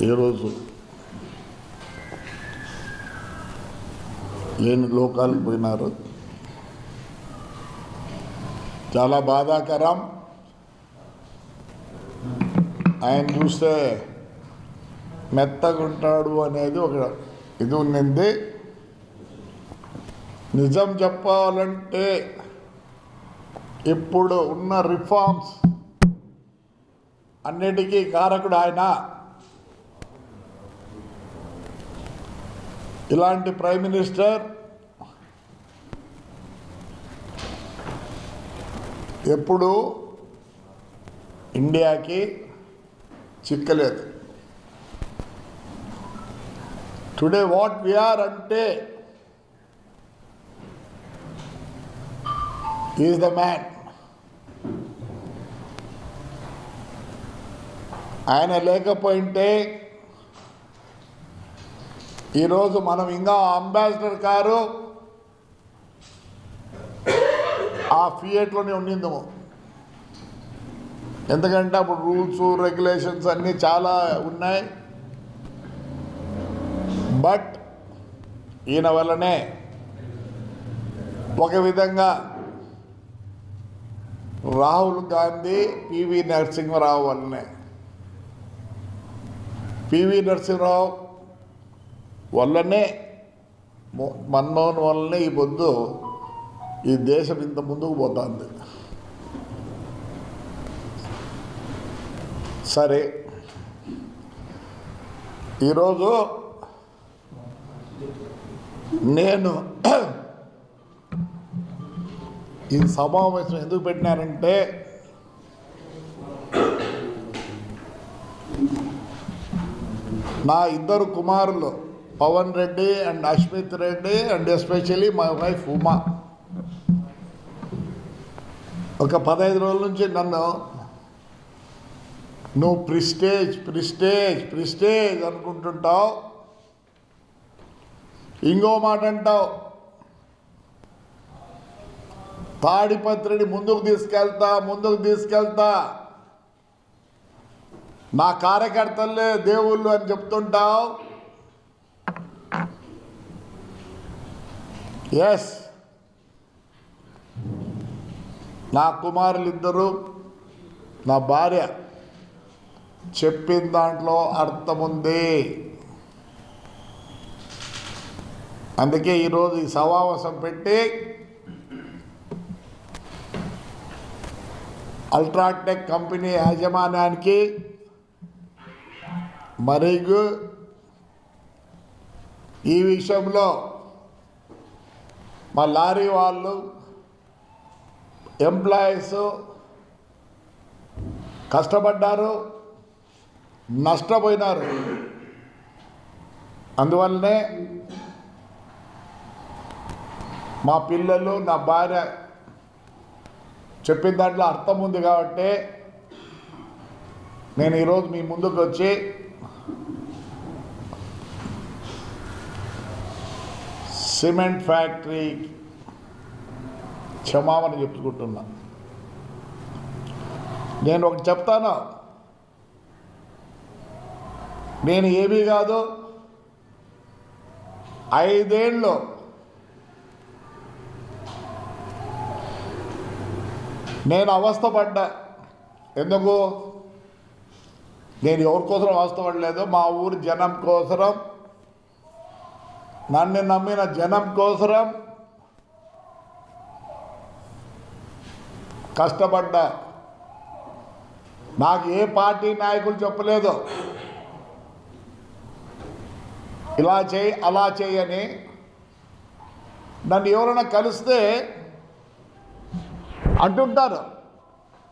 ఈరోజు లేని లోకాలు పోయినారు? చాలా బాధాకరం. ఆయన చూస్తే మెత్తగుంటాడు అనేది ఒక ఇది ఉన్నింది. నిజం చెప్పాలంటే ఇప్పుడు ఉన్న రిఫార్మ్స్ అన్నిటికీ కారకుడు ఆయన. ఇలాంటి ప్రైమ్ మినిస్టర్ ఎప్పుడు ఇండియాకి చిక్కలేదు. టుడే వాట్ వీఆర్ అంటే ఈజ్ ద మ్యాన్. ఆయన లేకపోయింటే ఈరోజు మనం ఇంకా అంబాసిడర్ కారు ఆ ఫియేట్లోనే ఉండిందము. ఎందుకంటే అప్పుడు రూల్స్ రెగ్యులేషన్స్ అన్నీ చాలా ఉన్నాయి. బట్ ఈయన వల్లనే ఒక విధంగా రాహుల్ గాంధీ పివి నరసింహరావు వల్లనే. పివి నరసింహరావు వల్లనే మన్మోహన్ వల్లనే ఈ పొద్దు ఈ దేశం ఇంత ముందుకు పోతుంది. సరే. ఈరోజు నేను ఈ సమావేశం ఎందుకు పెట్టినారంటే నా ఇద్దరు కుమారులు Pavan Reddy and Ashmit Reddy and especially my wife Uma. ఒక పదహైదు రోజుల నుంచి నన్ను నువ్వు ప్రిస్టేజ్ ప్రిస్టేజ్ ప్రిస్టేజ్ అనుకుంటుంటావు. ఇంకో మాట అంటావు. తాడిపత్రిని ముందుకు తీసుకెళ్తా ముందుకు తీసుకెళ్తా. నా కార్యకర్తలే దేవుళ్ళు అని చెప్తుంటావు. ఎస్ నా కుమారులు ఇద్దరు నా భార్య చెప్పిన దాంట్లో అర్థం ఉంది. అందుకే ఈరోజు ఈ సమావేశం పెట్టి అల్ట్రాటెక్ కంపెనీ యాజమాన్యానికి మరియు ఈ విషయంలో మా లారీ వాళ్ళు ఎంప్లాయీస్ కష్టపడ్డారు నష్టపోయినారు. అందువల్లనే మా పిల్లలు నా భార్య చెప్పిన దాంట్లో అర్థం ఉంది కాబట్టి నేను ఈరోజు మీ ముందుకు వచ్చి సిమెంట్ ఫ్యాక్టరీ క్షమాపణ చెప్పుకుంటున్నా. నేను ఒకటి చెప్తాను. నేను ఏమీ కాదు ఐదేళ్ళు నేను అవస్థపడ్డా ఎందుకు? నేను ఎవరి కోసం అవస్థపడలేదు మా ఊరి జనం కోసరం నన్ను నమ్మిన జనం కోసరం కష్టపడ్డా. నాకు ఏ పార్టీ నాయకులు చెప్పలేదు. ఇలా చేయి అలా చేయని నన్ను ఎవరైనా కలిస్తే అంటుంటారు.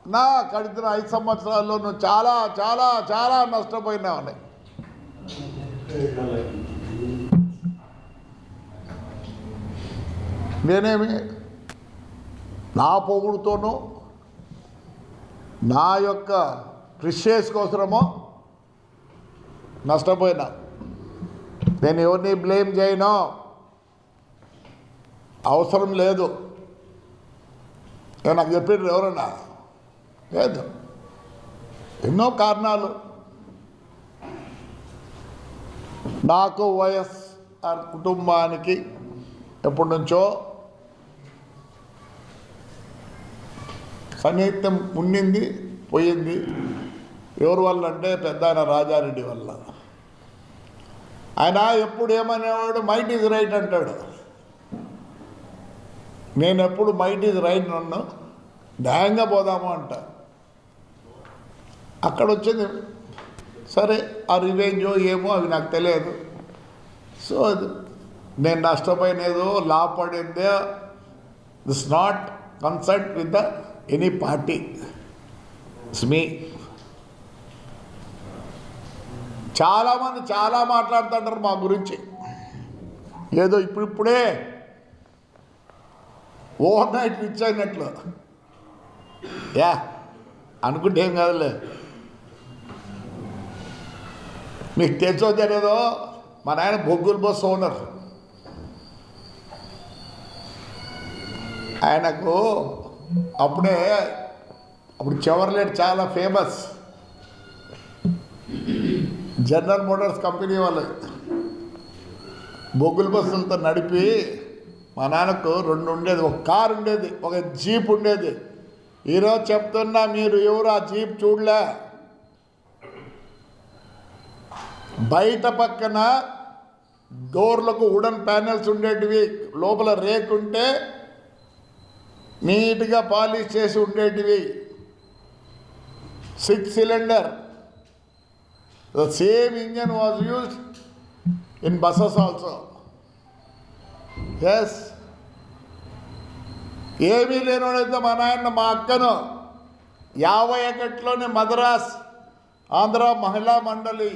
నా కడిగిన ఐదు సంవత్సరాల్లో నువ్వు చాలా చాలా చాలా నష్టపోయినావు నేనేమి నా పొగుడుతోనో నా యొక్క క్రిషేస్ కోసమో నష్టపోయినా. నేను ఎవరిని బ్లేమ్ చేయను అవసరం లేదు. నేను నాకు చెప్పిన ఎవరన్నా? లేదు. ఎన్నో కారణాలు. నాకు వయస్ కుటుంబానికి ఎప్పటి నుంచో సన్నిహిత్యం ఉండింది పోయింది. ఎవరి వల్ల అంటే పెద్ద ఆయన రాజారెడ్డి వల్ల. ఆయన ఎప్పుడు ఏమనేవాడు మైట్ ఈజ్ రైట్ అంటాడు. నేను ఎప్పుడు మైట్ ఈజ్ రైట్ నన్ను న్యాయంగా పోదాము అంట. అక్కడ వచ్చింది సరే ఆ రివెంజో ఏమో అవి నాకు తెలియదు. సో అది నేను నష్టపోయినదో లాభపడిందే this not concerned with the any party స్మి చాలామంది చాలా మాట్లాడుతుంటారు మా గురించి. ఏదో ఇప్పుడిప్పుడే ఓవర్ నైట్ రిచ్ అయినట్లు. యా అనుకుంటే ఏం కాదులే. మీకు తెచ్చో తెలియదో మా నాయన బొగ్గుల బస్ ఓనర్. ఆయనకు అప్పుడే అప్పుడు చెవర్లెట్ చాలా ఫేమస్ జనరల్ మోటార్స్ కంపెనీ వాళ్ళు. బొగ్గుల బస్సులతో నడిపి మా నాన్నకు రెండు ఉండేది ఒక కారు ఉండేది ఒక జీప్ ఉండేది. ఈరోజు చెప్తున్నా మీరు ఎవరు ఆ జీప్ చూడలే. బయట పక్కన డోర్లకు వుడన్ ప్యానెల్స్ ఉండేటివి లోపల రేక్ ఉంటే నీట్గా పాలిష్ చేసి ఉండేటివి. Six cylinder the same engine was used in buses also yes ఏమీ లేనోడైతే మా నాయన మా అక్కను యాభై ఒకటిలోనే మద్రాస్ ఆంధ్ర మహిళా మండలి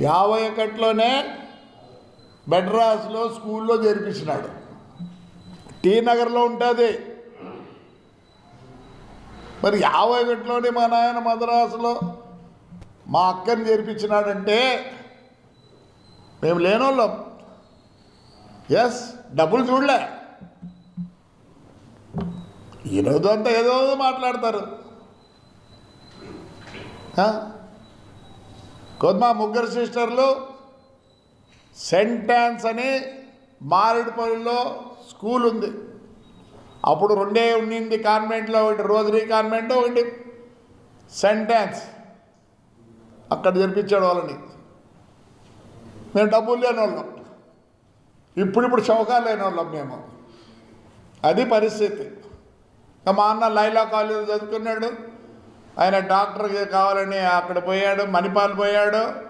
యాభై ఒకటిలోనే మెడ్రాస్లో స్కూల్లో చేర్పించినాడు. టీ నగర్లో ఉంటుంది. మరి యాభై ఒకటిలోనే మా నాయన మద్రాసులో మా అక్కని చేర్పించినాడంటే మేము లేనోళ్ళం. ఎస్ డబ్బులు చూడలే. ఈరోజు అంతా ఏదో మాట్లాడతారు. కొద్ది మా ముగ్గురు సిస్టర్లు సెంటాన్స్ అని మారేడుపల్లిలో స్కూల్ ఉంది. అప్పుడు రెండే ఉండింది కాన్వెంట్లో ఒకటి రోజరీ కాన్వెంట్ ఒకటి సెంటాన్స్. అక్కడ జరిపించాడు వాళ్ళని. మేము డబ్బులు లేని వాళ్ళం. ఇప్పుడిప్పుడు చౌకాలు లేని వాళ్ళం మేము. అది పరిస్థితి. మా అన్న లైలా కాలేజ్ చదువుకున్నాడు. ఆయన డాక్టర్కి కావాలని అక్కడ పోయాడు మణిపాల్ పోయాడు.